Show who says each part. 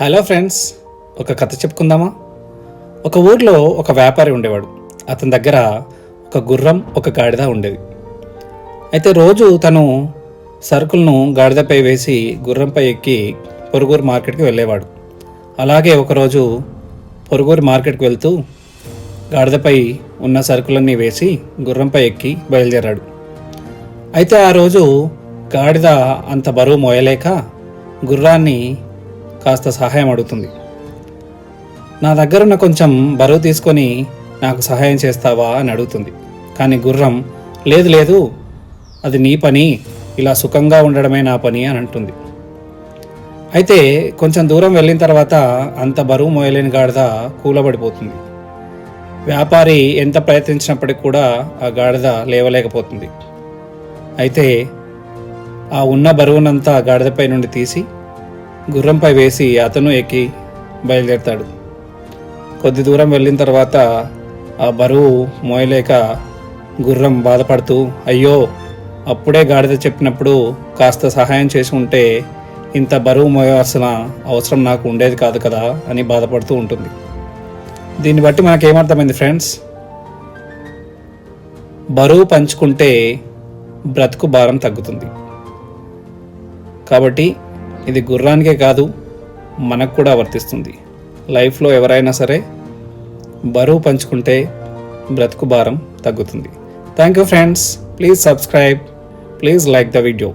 Speaker 1: Hello friends ఒక కథ చెప్పుకుందామా? ఒక ఊర్లో ఒక వ్యాపారి ఉండేవాడు. అతని దగ్గర ఒక గుర్రం ఒక గాడిద ఉండేది. అయితే రోజు తను సరుకులను గాడిదపై వేసి గుర్రంపై ఎక్కి పొరుగురు మార్కెట్కి వెళ్ళేవాడు. అలాగే ఒకరోజు పొరుగురు మార్కెట్కి వెళ్తూ గాడిదపై ఉన్న సరుకులన్నీ వేసి గుర్రంపై ఎక్కి బయలుదేరాడు. అయితే ఆ రోజు గాడిద అంత బరువు మోయలేక గుర్రాన్ని కాస్త సహాయం అడుగుతుంది. నా దగ్గర ఉన్న కొంచెం బరువు తీసుకొని నాకు సహాయం చేస్తావా అని అడుగుతుంది. కానీ గుర్రం లేదు లేదు అది నీ పని ఇలా సుఖంగా ఉండడమే నా పని అని అంటుంది. అయితే కొంచెం దూరం వెళ్ళిన తర్వాత అంత బరువు మోయలేని గాడిద కూలబడిపోతుంది. వ్యాపారి ఎంత ప్రయత్నించినప్పటికి కూడా ఆ గాడిద లేవలేకపోతుంది. అయితే ఆ ఉన్న బరువునంతా గాడిదపై నుండి తీసి గుర్రంపై వేసి అతను ఎక్కి బయలుదేరుతాడు. కొద్ది దూరం వెళ్ళిన తర్వాత ఆ బరువు మోయలేక గుర్రం బాధపడుతూ అయ్యో అప్పుడే గాడిద చెప్పినప్పుడు కాస్త సహాయం చేసి ఉంటే ఇంత బరువు మోయవలసిన అవసరం నాకు ఉండేది కాదు కదా అని బాధపడుతూ ఉంటుంది. దీన్ని బట్టి మనకేమర్థమైంది ఫ్రెండ్స్? బరువు పంచుకుంటే బ్రతుకు భారం తగ్గుతుంది. కాబట్టి ఇది గుర్రానికే కాదు మనకు కూడా వర్తిస్తుంది. లైఫ్లో ఎవరైనా సరే బరువు పంచుకుంటే బ్రతుకు భారం తగ్గుతుంది. Thank you friends please subscribe please like the video